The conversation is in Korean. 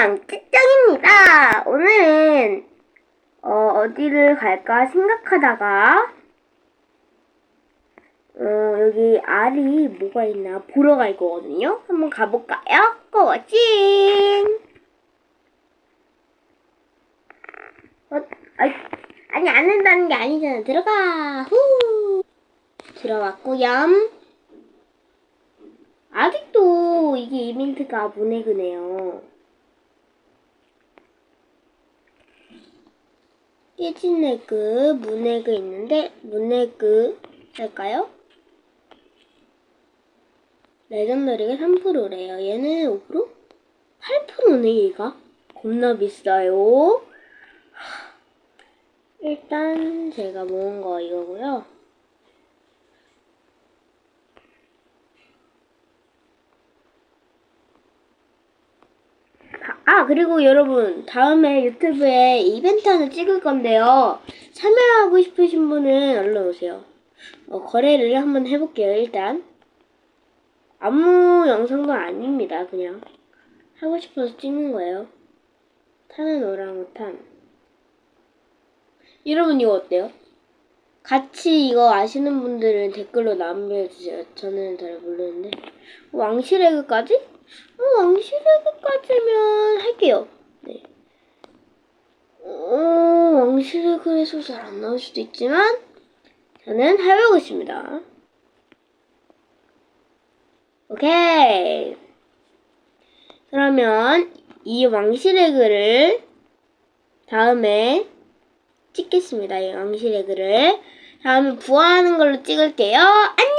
안녕, 찌짱입니다. 오늘은 어, 어디를 갈까 생각하다가 어, 여기 알이 뭐가 있나 보러 갈 거거든요. 한번 가볼까요? 고고찡! 어, 아이, 아니 안 된다는 게 아니잖아. 들어가. 후. 들어왔고요. 아직도 이게 이벤트가 문해그네요. 깨진 에그, 문 에그 있는데 문 에그 할까요? 레전더리가 3%래요. 얘는 5%? 8%네 얘가. 겁나 비싸요. 하, 일단 제가 모은 거 이거고요. 아, 그리고 여러분, 다음에 유튜브에 이벤트 하나 찍을 건데요. 참여하고 싶으신 분은 얼른 오세요. 어, 거래를 한번 해볼게요, 일단. 아무 영상도 아닙니다, 그냥. 하고 싶어서 찍는 거예요. 타는 오랑우탄. 여러분, 이거 어때요? 같이 이거 아시는 분들은 댓글로 남겨주세요. 저는 잘 모르는데. 왕실에그까지? 어, 왕실에그까지면 할게요. 네. 어, 왕실에그에서 잘 안 나올 수도 있지만, 저는 해보고 있습니다. 오케이. 그러면 이 왕실에그를 다음에 찍겠습니다. 이 왕실에그를. 다음에 부화하는 걸로 찍을게요. 안녕!